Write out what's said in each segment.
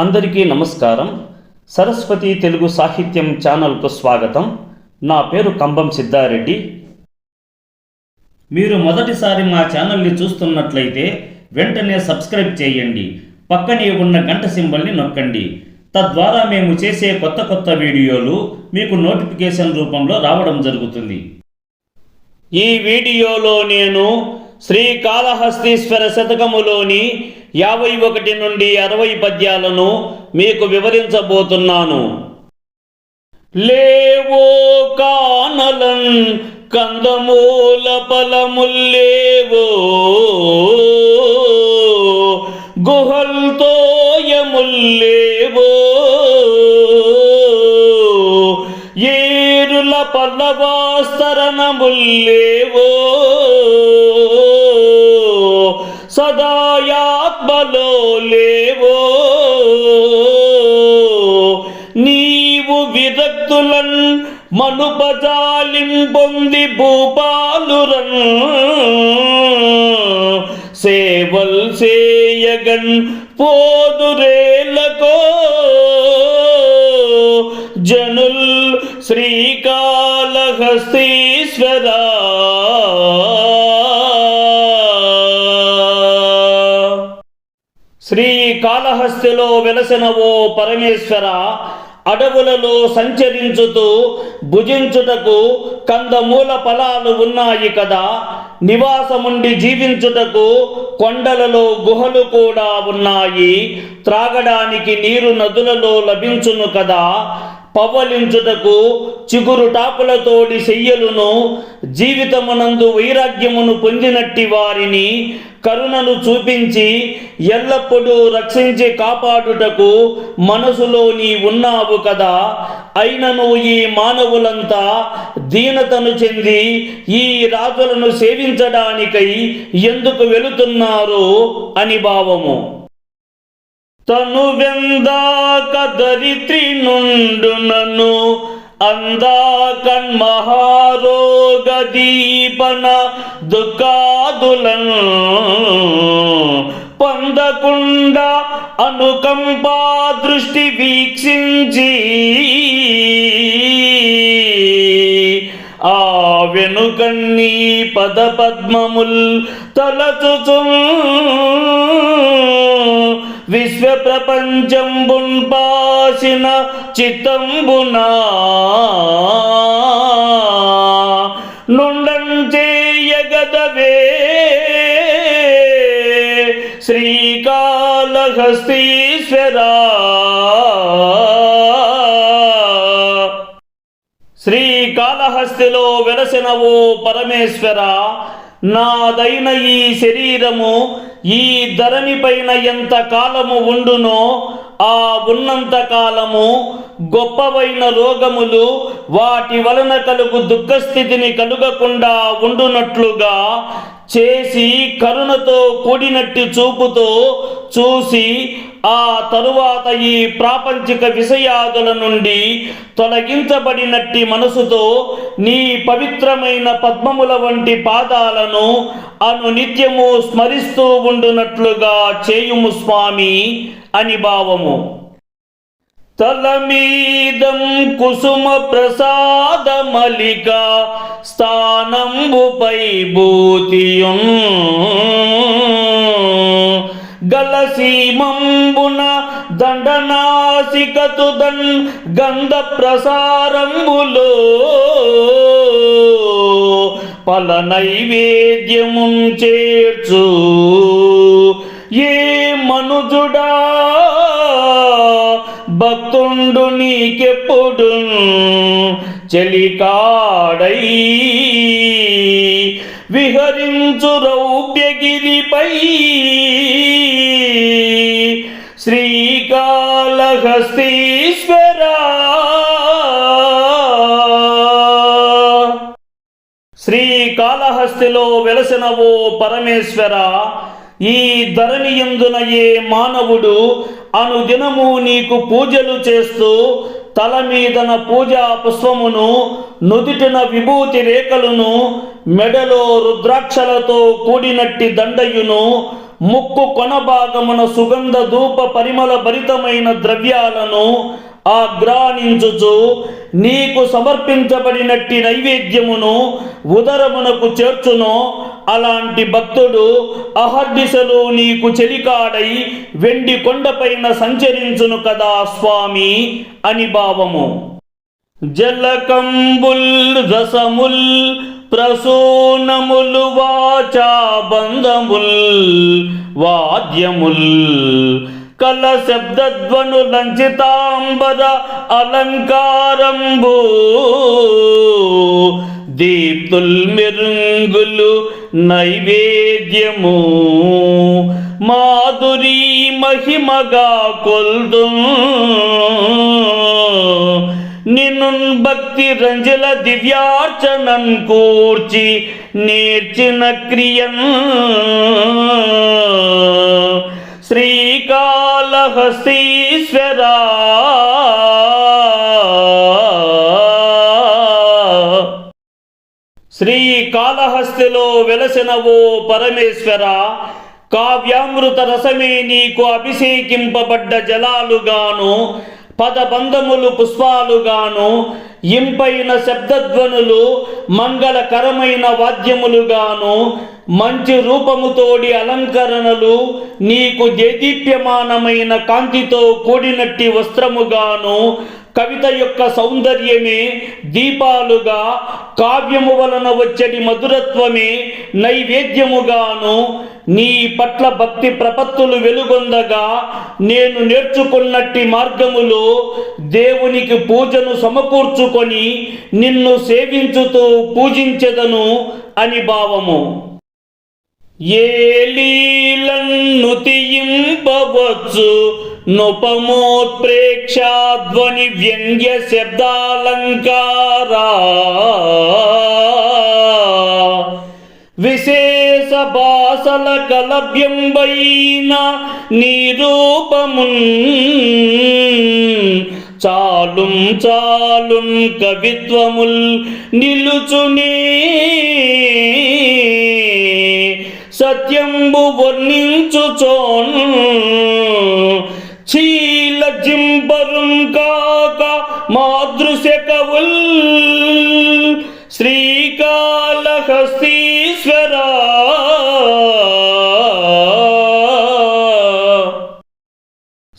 అందరికీ నమస్కారం. సరస్వతి తెలుగు సాహిత్యం ఛానల్కు స్వాగతం. నా పేరు కంబం సిద్ధారెడ్డి. మీరు మొదటిసారి మా ఛానల్ని చూస్తున్నట్లయితే వెంటనే సబ్స్క్రైబ్ చేయండి. పక్కనే ఉన్న గంట సింబల్ని నొక్కండి. తద్వారా మేము చేసే కొత్త కొత్త వీడియోలు మీకు నోటిఫికేషన్ రూపంలో రావడం జరుగుతుంది. ఈ వీడియోలో నేను శ్రీకాళహస్తీశ్వర శతకములోని యాభై ఒకటి నుండి అరవై పద్యాలను మీకు వివరించబోతున్నాను. లేవో కానలన్ కందమూల ఫలముల్లేవో గుహల్తోయముల్లేవో ఏరుల పల్లవాస్తరణముల్లేవో సదాయాత్మలో లేవో. నీవు విరక్తులన్ మనుపజాలిం పొంది భూపాలురన్. సేవల్ సేయగన్ పోదురేలకో. జనుల్ శ్రీ శ్రీకాళహస్తిలో వెలసిన ఓ పరమేశ్వర అడవులలో సంచరించుతూ భుజించుటకు కందమూల ఫలాలు ఉన్నాయి కదా. నివాసముండి జీవించుటకు కొండలలో గుహలు కూడా ఉన్నాయి. త్రాగడానికి నీరు నదులలో లభించును కదా. పవ్వలించుటకు చిగురు టాపులతోడి శయ్యలును జీవితమునందు వైరాగ్యమును పొందినట్టి వారిని కరుణను చూపించి ఎల్లప్పుడూ రక్షించి కాపాడుటకు మనసులో నీ ఉన్నావు కదా. అయినను ఈ మానవులంతా దీనతను చెంది ఈ రాజులను సేవించడానికై ఎందుకు వెళుతున్నారు అని భావము. తను వెందాక దరిత్రి నుండు నన్ను అందాకన్ మహారోగ దీపన దుఃఖాదులను పొందకుండా అనుకంపా దృష్టి వీక్షించి ఆ వెనుకన్నీ పద పద్మముల్ తలచుచు విశ్వప్రపంచంబున్ పాసిన చిత్తంబునా. నుండం చేయగదవే. శ్రీకాళహస్తీశ్వరా. శ్రీకాళహస్తిలో వెలసిన ఓ పరమేశ్వర. నాదైన ఈ శరీరము ఈ ధరణి పైన ఎంత కాలము ఉండునో ఆ ఉన్నంత కాలము గొప్పవైన రోగములు వాటి వలన కలుగు దుఃఖస్థితిని కలుగకుండా ఉండునట్లుగా చేసి కరుణతో కూడినట్టి చూపుతో చూసి ఆ తరువాత ఈ ప్రాపంచిక విషయాదుల నుండి తొలగించబడినట్టి మనసుతో నీ పవిత్రమైన పద్మముల వంటి పాదాలను అను నిత్యము స్మరిస్తూ ఉండునట్లుగా చేయుము స్వామి అని భావము. తలమీదం కుసుమ ప్రసాద మలిక స్థానంబుపై భూతియుం గలసీమంబున దండనాసికతుదన్ గంధ ప్రసారంబులో పల నైవేద్యముం చేర్చు. ఏ మనుజుడా భక్తుండు నీకెప్పుడు చెలికాడై. విహరించు రౌప్యగిరిపై. శ్రీకాళహస్తీశ్వరా. శ్రీకాళహస్తిలో వెలసిన ఓ పరమేశ్వర ఈ ధరణి ఎందున ఏ మానవుడు? అనుదినము నీకు పూజలు చేస్తూ తల మీదన పూజా పుష్పమును నుదిటిన విభూతి రేఖలను మెడలో రుద్రాక్షలతో కూడినట్టి దండయును ముక్కు కొన భాగమున సుగంధ ధూప పరిమళ భరితమైన ద్రవ్యాలను ఆగ్రానించుచు నీకు సమర్పించబడినట్టి నైవేద్యమును ఉదరమునకు చేర్చును. అలాంటి భక్తుడు అహర్దిశలో నీకు చెలికాడై వెండి కొండపైన సంచరించును కదా స్వామి అని భావము. జలకంబుల్ రసముల్ ప్రసూనములు వాచా బంధముల్ వాద్యముల్ కల శబ్దధ్వను లంచితాంబర అలంకారంబు. దీప్తుల్ మెరుంగులు నైవేద్యము. మాధురీ మహిమగా కొల్దు. నిన్ను భక్తి రంజల దివ్యార్చనన్ కూర్చి నేర్చిన క్రియన్. శ్రీకాళహస్తీశ్వరా. శ్రీకాళహస్తిలో వెలసిన ఓ పరమేశ్వర కావ్యామృత రసమే నీకు అభిషేకింపబడ్డ జలాలుగాను పదబంధములు పుష్పాలుగాను ఇంపైన శబ్దధ్వనులు మంగళకరమైన వాద్యములుగాను మంచి రూపముతోడి అలంకరణలు నీకు దేదీప్యమానమైన కాంతితో కూడినట్టి వస్త్రముగాను కవిత యొక్క సౌందర్యమే దీపాలుగా కావ్యము వలన వచ్చడి మధురత్వమే నైవేద్యముగాను నీ పట్ల భక్తి ప్రపత్తులు వెలుగొందగా నేను నేర్చుకున్నట్టి మార్గములో దేవునికి పూజను సమకూర్చుకొని నిన్ను సేవించుతూ పూజించెదను అని భావము. ఏలీలన్ను తీయింపవచ్చు. నృపమోత్ప్రేక్షాధ్వని వ్యంగ్య శబ్దాలంకారా. విశేష భాషల కలభ్యంబైన నిరూపమున్ చాలుం చాలుం కవిత్వముల్ నిలుచునే సత్యంబు వర్ణించుచోన్. చీలజింపరుం కాక మాదృశ్య కవుల్ శ్రీకాళహస్తీశ్వరా.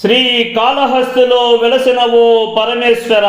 శ్రీకాళహస్తిలో వెలసిన ఓ పరమేశ్వర.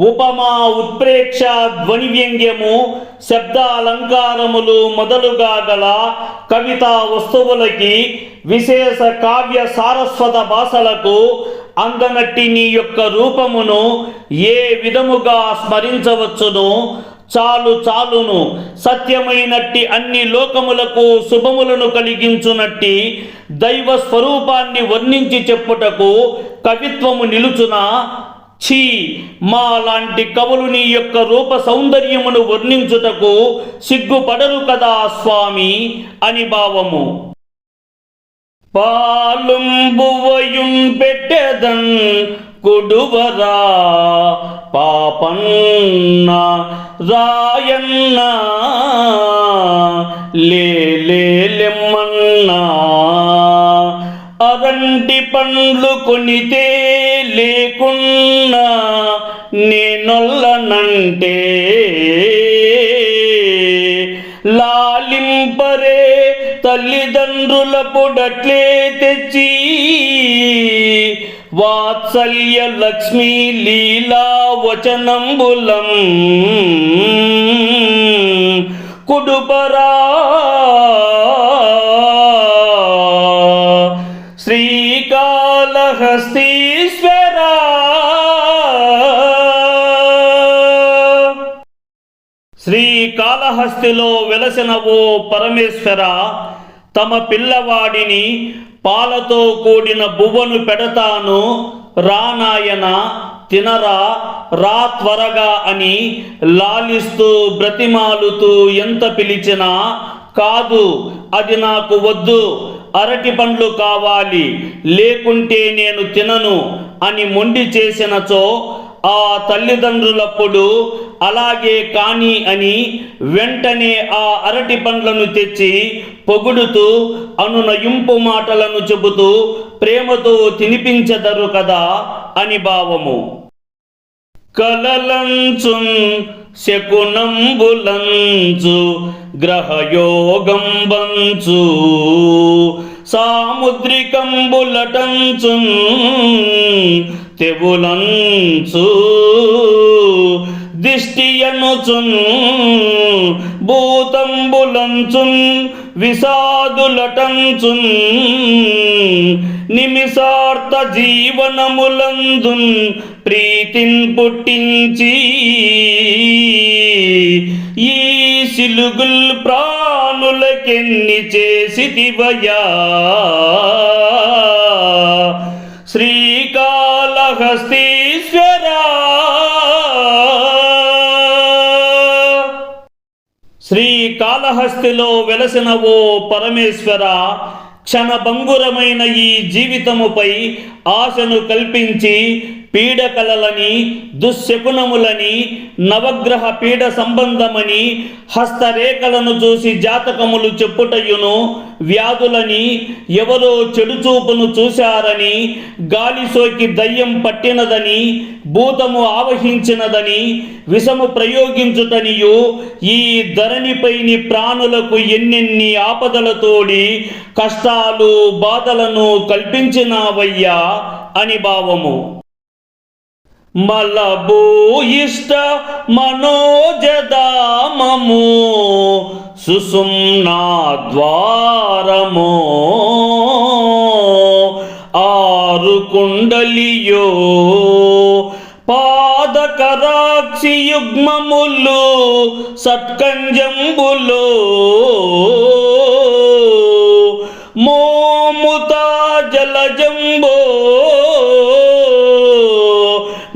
ఉపమా ఉత్ప్రేక్ష ధ్వని వ్యంగ్యము శబ్ద అలంకారములు మొదలుగా గల కవితా వస్తువులకి విశేష కావ్య సారస్వత భాషలకు అందనట్టి నీ యొక్క రూపమును ఏ విధముగా స్మరించవచ్చును? చాలు చాలును. సత్యమైనట్టి అన్ని లోకములకు శుభములను కలిగించునట్టి దైవ స్వరూపాన్ని వర్ణించి చెప్పుటకు కవిత్వము నిలుచున? ఛీ మా లాంటి కవులు నీ యొక్క రూప సౌందర్యమును వర్ణించుటకు సిగ్గుపడరు కదా స్వామి అని భావము. పాలుం బువ్వయుం పెట్టెదన్ కుడువరా పాపన్న రాయన్న లేలేలెమ్మన్నా అరంటి పండ్లు కొనితే తల్లిదండ్రుల తెచ్చి వాత్సల్య లక్ష్మీ లీలా వచనంబులం. కుడుపరా శ్రీకాళహస్తీశ్వరా. శ్రీకాళహస్తిలో వెలసిన ఓ పరమేశ్వర తమ పిల్లవాడిని పాలతో కూడిన బువ్వను పెడతాను రానాయన తినరా రా త్వరగా అని లాలిస్తూ బ్రతిమాలుతూ ఎంత పిలిచినా కాదు అది నాకు వద్దు అరటి పండ్లు కావాలి లేకుంటే నేను తినను అని మొండి చేసినచో ఆ తల్లిదండ్రులప్పుడు అలాగే కాని అని వెంటనే ఆ అరటి పండ్లను తెచ్చి పొగుడుతూ అనునయింపు మాటలను చెబుతూ ప్రేమతో తినిపించదరు కదా అని భావము. కలలంచున్ శకునంబులంచు గ్రహయోగం బంచు సాముద్రికంబులటంచున్ తెవులంచు దిష్టియనుచున్ భూతంబులంచున్ విషాదులటంచున్ నిమిషార్థ జీవనములందున్ ప్రీతిన్ పుట్టించి. ఈ సిలుగుల్ ప్రాణులకెన్ని చేసితివయా శ్రీకాళహస్తీశ్వరా శ్రీకాళహస్తిలో వెలసిన ఓ పరమేశ్వర క్షణభంగురమైన ఈ జీవితముపై ఆశను కల్పించి పీడకలలని దుశ్శకునములని నవగ్రహ పీడ సంబంధమని హస్తరేఖలను చూసి జాతకములు చెప్పుటయును వ్యాధులని ఎవరో చెడు చూపును చూశారని గాలి సోకి దయ్యం పట్టినదని భూతము ఆవహించినదని విషము ప్రయోగించుటనియు ఈ ధరణిపైని ప్రాణులకు ఎన్నెన్ని ఆపదలతోడి కష్టాలు బాధలను కల్పించినావయ్యా అని భావము. మలబూ ఇష్ట మనోజదామము సుసుమ్నా ద్వారమో. ఆరు కుండలియో పాదకరాక్షి యుగ్మములు సత్కంజంబులో. మోముతా జలజం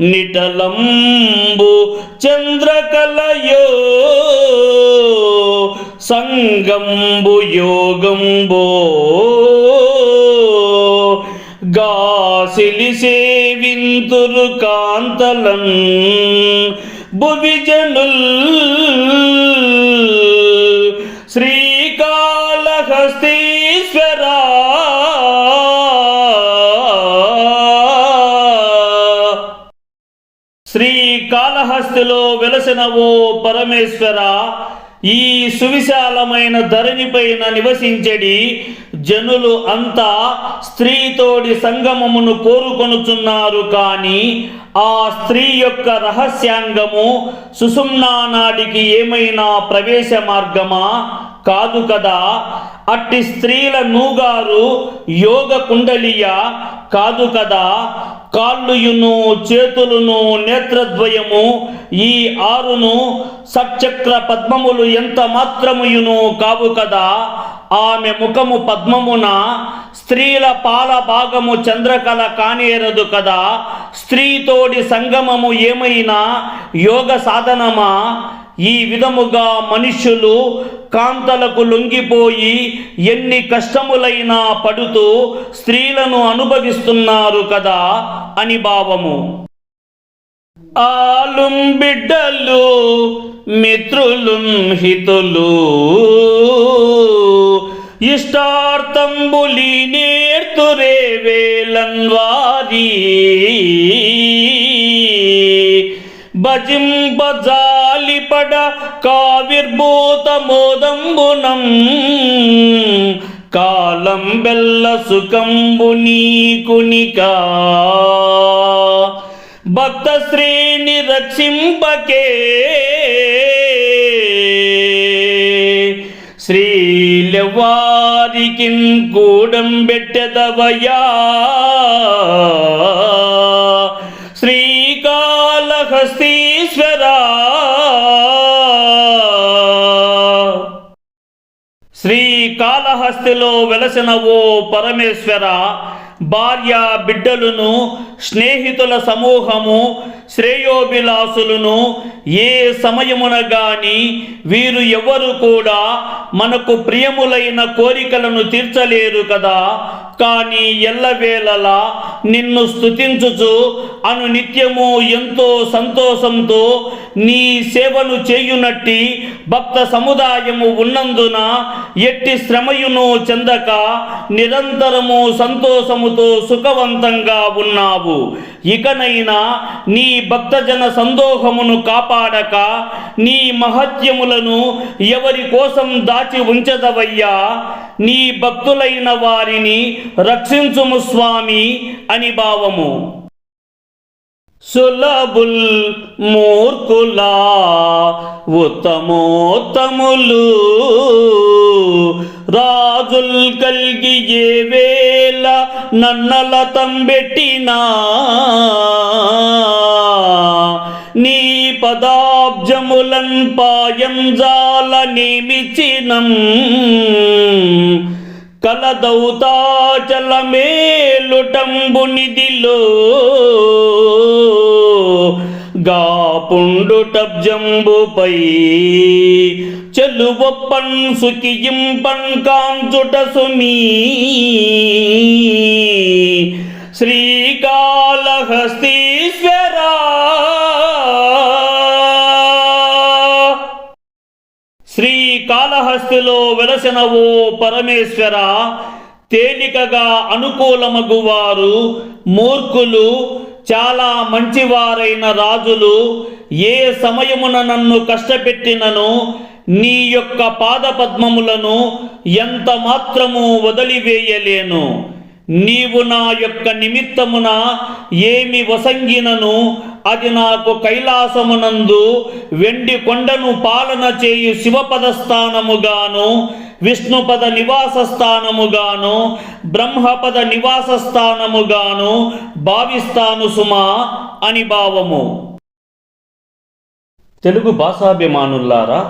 నిటలంబు చంద్రకలయో సంగంబు యోగంబో గాసిలి సేవింతురు కాంతలన్ భువిజనుల్ కాళహస్తిలో వెలసిన ఓ పరమేశ్వర ఈ సువిశాలమైన ధరణిపైన నివసించడి జనులు అంతా స్త్రీతోడి సంగమమును కోరుకొనుచున్నారు కానీ ఆ స్త్రీ యొక్క రహస్యాంగము సుసుమ్నా నాడికి ఏమైనా ప్రవేశ మార్గమా? కాదు కదా? అట్టి స్త్రీల నూగారు యోగ కుండలియ కాదు కదా? కాళ్ళుయును చేతులును నేత్రద్వయము ఈ ఆరును సచక్ర పద్మములు ఎంత మాత్రముయును కావు కదా? ఆమె ముఖము పద్మమున స్త్రీల పాల భాగము చంద్రకళ కానేరదు కదా? స్త్రీతోడి సంగమము ఏమైనా యోగ సాధనమా? ఈ విధముగా మనుషులు కాంతలకు లొంగిపోయి ఎన్ని కష్టములైనా పడుతూ స్త్రీలను అనుభవిస్తున్నారు కదా అని భావము. ఆలుం బిడ్డలు మిత్రులున్ హితులు ఇష్టార్థంబులి నేర్తురే వేలన్ వారి. భజింపజాలిపడ కావిర్భూత మోదంబునం. కాలం బెల్ల సుఖంబు నీకునికా భక్త శ్రేణి రక్షింపకే. శ్రీలవారికి కూడం పెట్టెదవయా శ్రీకాళహస్తి కాళహస్తిలో వెలసిన ఓ పరమేశ్వర భార్య బిడ్డలను స్నేహితుల సమూహము శ్రేయోభిలాసులను ఏ సమయమున గాని వీరు ఎవరు కూడా మనకు ప్రియములైన కోరికలను తీర్చలేరు కదా. కానీ ఎల్లవేళలా నిన్ను స్థుతించుచు అను నిత్యము ఎంతో సంతోషంతో నీ సేవను చేయునట్టి భక్త సముదాయము ఉన్నందున ఎట్టి శ్రమయును చెందక నిరంతరము సంతోషముతో సుఖవంతంగా ఉన్నావు. ఇకనైనా నీ భక్తజన సందోహమును కాపాడక నీ మహత్యములను ఎవరి కోసం దాచి ఉంచదవయ్యా. నీ భక్తులైన వారిని రక్షించుము స్వామి అని భావము. సులభుల్ మూర్ఖులా ఉత్తమోత్తములు రాజుల్ కల్గి ఏ వేళ నన్నల తంబెట్టినా నీ పదాబ్జములన్ పాయం జాల నిమిచినం కలదౌతాచల మేలుటంబు నిధిలో గాపుండు టబ్జంబుపై చెలువప్పన్ ఇంపన్ కాంచుట సుమీ. శ్రీకాళహస్తీశ్వరా. శ్రీకాళహస్తిలో వెలసిన ఓ పరమేశ్వర. తేలికగా అనుకూలమగువారు మూర్ఖులు చాలా మంచివారైన రాజులు ఏ సమయమున నన్ను కష్టపెట్టినను నీ యొక్క పాదపద్మములను ఎంత మాత్రము వదిలివేయలేను. నీవు నా యొక్క నిమిత్తమున ఏమి వసంగినను అది నాకు కైలాసమునందు వెండి కొండను పాలన చేయు శివపదస్థానముగాను విష్ణుపద నివాస స్థానముగాను బ్రహ్మపద నివాస స్థానముగాను భావిస్తాను సుమా అని భావము. తెలుగు భాషాభిమానులారా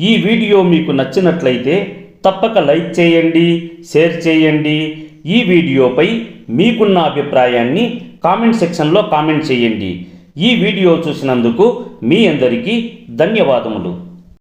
ఈ వీడియో మీకు నచ్చినట్లయితే తప్పక లైక్ చేయండి షేర్ చేయండి. ఈ వీడియోపై మీకున్న అభిప్రాయాన్ని కామెంట్ సెక్షన్లో కామెంట్ చేయండి. ఈ వీడియో చూసినందుకు మీ అందరికీ ధన్యవాదములు.